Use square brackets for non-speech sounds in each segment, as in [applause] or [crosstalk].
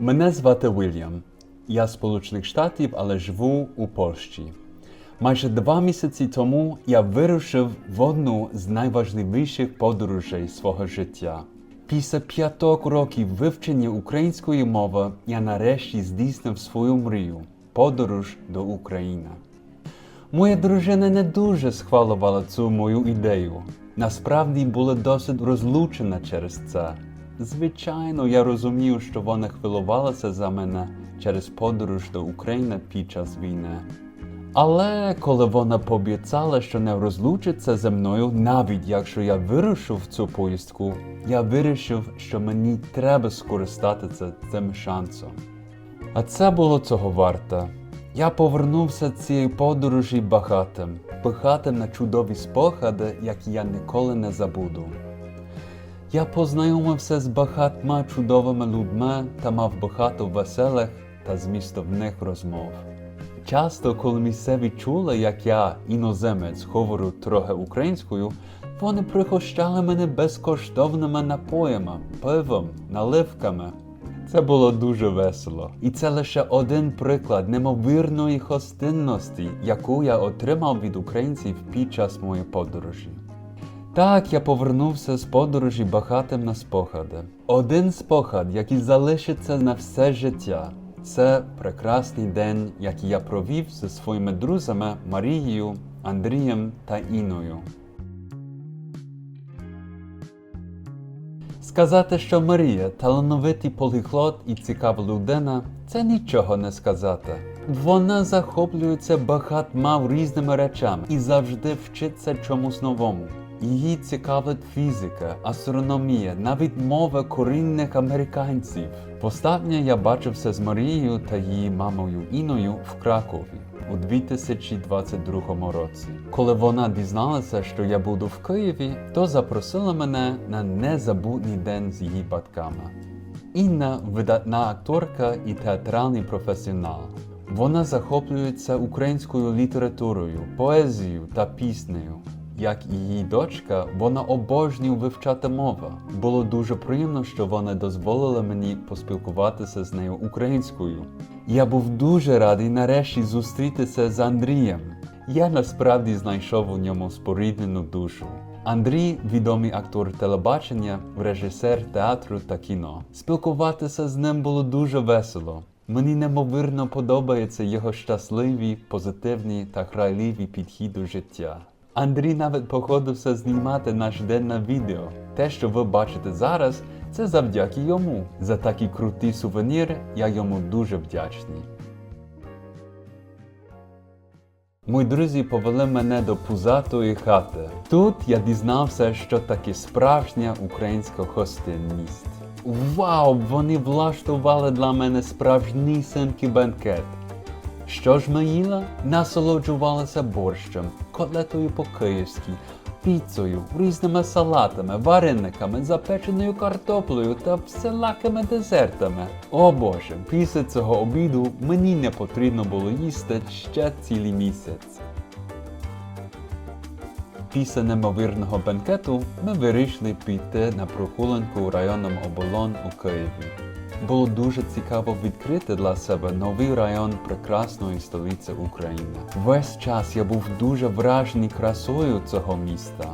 Мене звати Вільям. Я з Сполучених Штатів, але живу у Польщі. Майже два місяці тому я вирушив в одну з найважливіших подорожей свого життя. Після п'яток років вивчення української мови я нарешті здійснив свою мрію подорож до України. Моя дружина не дуже схвалювала цю мою ідею. Насправді була досить розлучена через це. Звичайно, я розумів, що вона хвилювалася за мене через подорож до України під час війни. Але коли вона пообіцяла, що не розлучиться зі мною, навіть якщо я вирушив цю поїздку, я вирішив, що мені треба скористатися цим шансом. А це було цього варте. Я повернувся з цієї подорожі багатим, багатим на чудові спогади, які я ніколи не забуду. Я познайомився з багатьма чудовими людьми та мав багато веселих та змістовних розмов. Часто, коли місцеві чули, як я, іноземець, говорю трохи українською, вони пригощали мене безкоштовними напоями, пивом, наливками. Це було дуже весело. І це лише один приклад неймовірної гостинності, яку я отримав від українців під час моєї подорожі. Так, я повернувся з подорожі багатим на спогади. Один спогад, який залишиться на все життя, це прекрасний день, який я провів зі своїми друзями Марією, Андрієм та Іною. Сказати, що Марія талановитий поліглот і цікава людина, це нічого не сказати. Вона захоплюється багатьма різними речами і завжди вчиться чомусь новому. Її цікавить фізика, астрономія, навіть мова корінних американців. Востаннє я бачився з Марією та її мамою Іною в Кракові у 2022 році. Коли вона дізналася, що я буду в Києві, то запросила мене на незабутній день з її батьками. Інна видатна акторка і театральний професіонал. Вона захоплюється українською літературою, поезією та піснею. Як і її дочка, вона обожнює вивчати мови. Було дуже приємно, що вона дозволила мені поспілкуватися з нею українською. Я був дуже радий нарешті зустрітися з Андрієм. Я насправді знайшов у ньому споріднену душу. Андрій відомий актор телебачення, режисер театру та кіно. Спілкуватися з ним було дуже весело. Мені неймовірно подобається його щасливі, позитивні та грайливі підхід до життя. Андрій навіть погодився знімати наш день на відео. Те, що ви бачите зараз, це завдяки йому. За такий крутий сувенір я йому дуже вдячний. Мої друзі повели мене до пузатої хати. Тут я дізнався, що таке справжня українська гостинність. Вау! Вони влаштували для мене справжнісінький бенкет. Що ж ми їли? Насолоджувалися борщем, котлетою по-київськи, піцею, різними салатами, варениками, запеченою картоплею та всілакими дезертами. О Боже, після цього обіду мені не потрібно було їсти ще цілий місяць. Після неймовірного бенкету ми вирішили піти на прогулянку районом Оболон у Києві. Було дуже цікаво відкрити для себе новий район прекрасної столиці України. Весь час я був дуже вражений красою цього міста.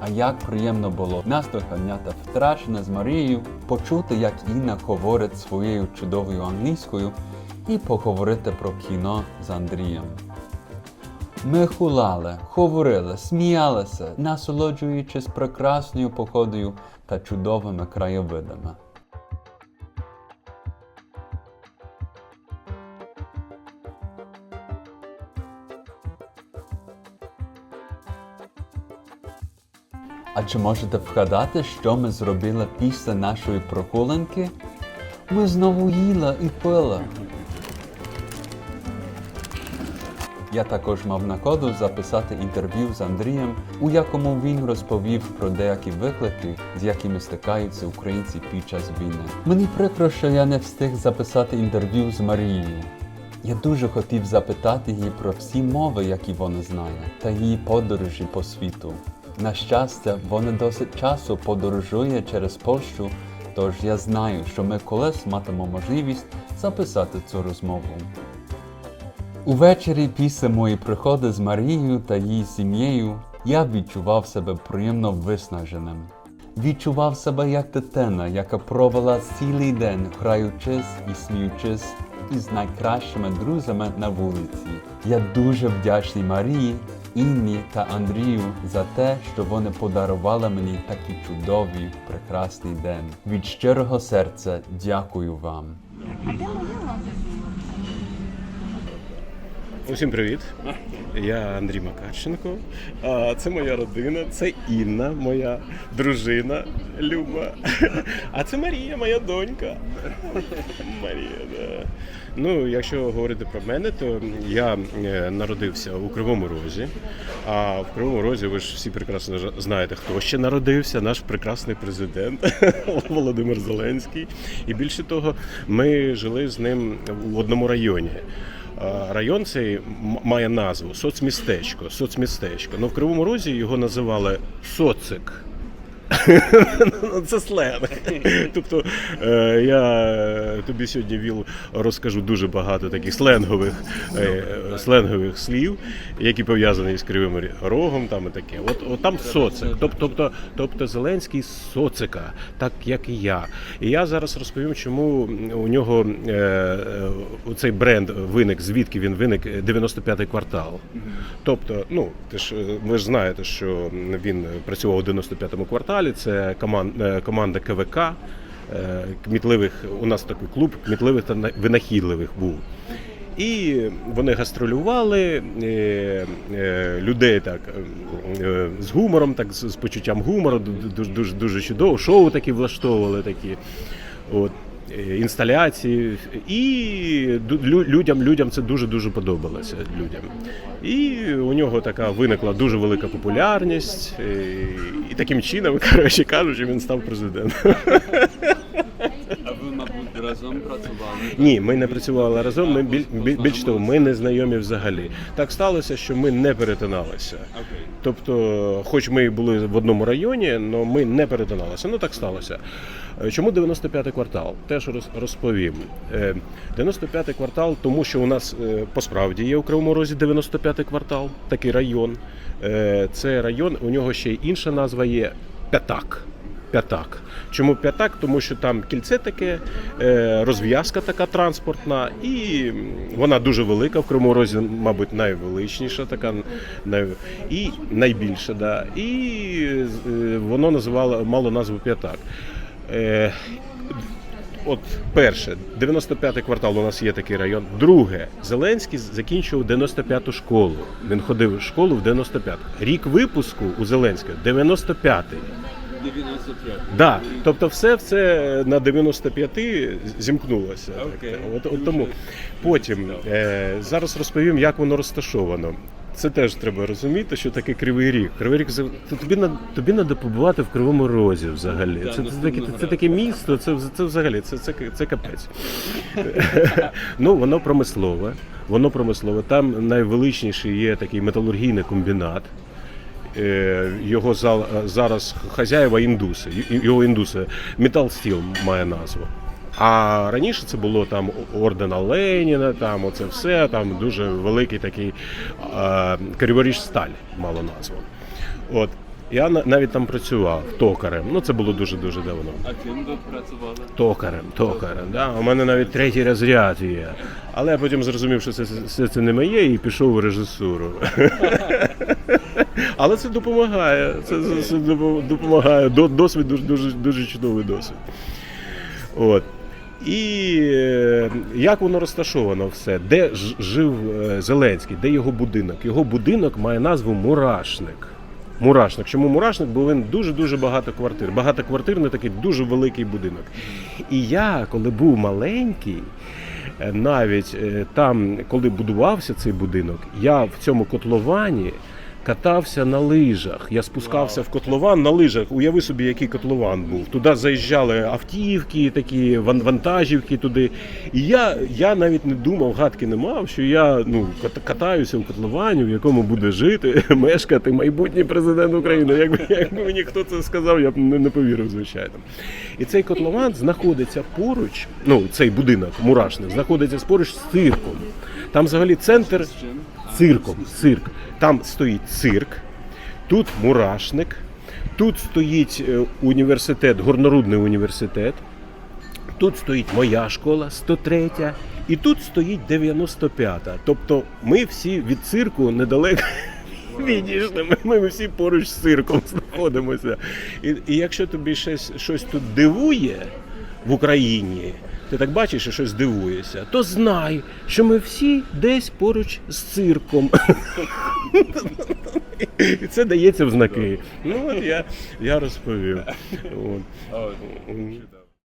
А як приємно було наздоганяти втрачене з Марією, почути, як Інна говорить своєю чудовою англійською, і поговорити про кіно з Андрієм. Ми хулали, говорили, сміялися, насолоджуючись прекрасною походою та чудовими краєвидами. А чи можете вгадати, що ми зробили після нашої прогулянки? Ми знову їли і пили. Я також мав накоду записати інтерв'ю з Андрієм, у якому він розповів про деякі виклики, з якими стикаються українці під час війни. Мені прикро, що я не встиг записати інтерв'ю з Марією. Я дуже хотів запитати її про всі мови, які вона знає, та її подорожі по світу. На щастя, вона досить часто подорожує через Польщу Тож я знаю, що ми колись матимемо можливість записати цю розмову. Увечері після моєї приходи з Марією та її сім'єю я відчував себе приємно виснаженим. Відчував себе як дитина, яка провела цілий день граючись і сміючись із найкращими друзями на вулиці. Я дуже вдячний Марії, Інні та Андрію за те, що вони подарували мені такий чудовий, прекрасний день. Від щирого серця дякую вам. Усім привіт! Я Андрій Макарченко. Це моя родина, це Інна, моя дружина Люба. А це Марія, моя донька. Марія, да. Ну, якщо говорити про мене, то я е, народився у Кривому Розі. А в Кривому Розі ви ж всі прекрасно знаєте, хто ще народився, наш прекрасний президент [laughs] Володимир Зеленський. І більше того, ми жили з ним в одному районі. А, Район цей має назву соцмістечко. Соцмістечко. Ну в Кривому Розі його називали социк. Ну, Це сленг. Тобто е, я тобі сьогодні віл розкажу дуже багато таких сленгових, е, сленгових слів, які пов'язані з кривим рогом. Там і таке. От, от там социк. Тобто, тобто, Зеленський социка, так як і я. І я зараз розповім, чому у нього е, е, цей бренд виник, звідки він виник 95-й квартал. Тобто, ну ти ж е, ви ж знаєте, що він працював у 95-му кварталі. Це е, команда КВК. е, Кмітливих у нас такий клуб кмітливих та на- винахідливих був. І вони гастролювали е, людей так з гумором, так з, почуттям гумору, дуже дуже чудово. Шоу такі влаштовували такі. От інсталяції, і людям, людям це дуже дуже подобалося. Людям. І у нього така виникла дуже велика популярність, е, і таким чином, [laughs] коротше кажучи, він став президентом. [laughs] Разом працювали? Ні, ми не працювали разом. Ми біль, біль, більш того, ми не знайомі взагалі. Так сталося, що ми не перетиналися. Тобто, хоч ми і були в одному районі, але ми не перетиналися. Ну так сталося. Е, Чому 95-й квартал? Теж роз- розповім. Е, 95-й квартал, тому що у нас е, по справді є у Кривому Розі 95-й квартал, такий район. Е, Це район, у нього ще й інша назва є П'ятак. П'ятак. Чому п'ятак? Тому що там кільце таке, е, розв'язка така транспортна, і вона дуже велика. В Кривому Розі, мабуть, найвеличніша, така і найбільша. Да. І е, воно називало мало назву п'ятак. Е, От перше, 95-й квартал у нас є такий район. Друге, Зеленський закінчував 95-ту школу. Він ходив в школу в 95-й. Рік випуску у Зеленського 95-й. 95. Да, тобто все це на 95 зімкнулося. Окей. От, от тому потім е, зараз розповім, як воно розташовано. Це теж треба розуміти, що таке кривий ріг. Кривий ріг це тобі на тобі треба побувати в кривому розі взагалі. Це, це, таке, це таке місто, це, це взагалі це, це, це капець. [laughs] ну воно промислове. Воно промислове. Там найвеличніший є такий металургійний комбінат. Е, Його зараз хазяїва індуси. Його індуси Метал Стіл має назву. А раніше це було там ордена Леніна, там оце все, там дуже великий такий е, Криворіж сталь мало назву. От. Я навіть там працював токарем. Ну це було дуже дуже давно. А ким ви працювали? Токарем, токарем. Да? У мене навіть третій розряд є. Але я потім зрозумів, що це, це, це не моє, і пішов у режисуру. [laughs] Але це допомагає. Це, це, це допомагає. Досвід дуже, дуже, дуже чудовий досвід. От. І е, як воно розташовано все? Де жив е, Зеленський, де його будинок? Його будинок має назву Мурашник. Мурашник. Чому мурашник? Бо він дуже-дуже багато квартир. Багатоквартирний такий дуже великий будинок. І я, коли був маленький, е, навіть там, коли будувався цей будинок, я в цьому котловані катався на лижах. Я спускався в котлован на лижах. Уяви собі, який котлован був. Туди заїжджали автівки, такі ван- вантажівки туди. І я, я навіть не думав, гадки не мав, що я ну, катаюся в котловані, в якому буде жити, [laughs] мешкати майбутній президент України. Якби, якби мені хто це сказав, я б не, не повірив, звичайно. І цей котлован знаходиться поруч, ну цей будинок мурашник, знаходиться поруч з цирком. Там взагалі центр цирком, цирк. Там стоїть цирк, тут мурашник, тут стоїть е, університет, горнорудний університет. Тут стоїть моя школа, 103, і тут стоїть 95. Тобто ми всі від цирку недалеко [laughs] відійшли. Ми, ми всі поруч з цирком [laughs] знаходимося. І, і якщо тобі щось, щось тут дивує в Україні, ти так бачиш і щось дивуєшся, то знай, що ми всі десь поруч з цирком. І це дається в знаки. Ну от я, я розповів.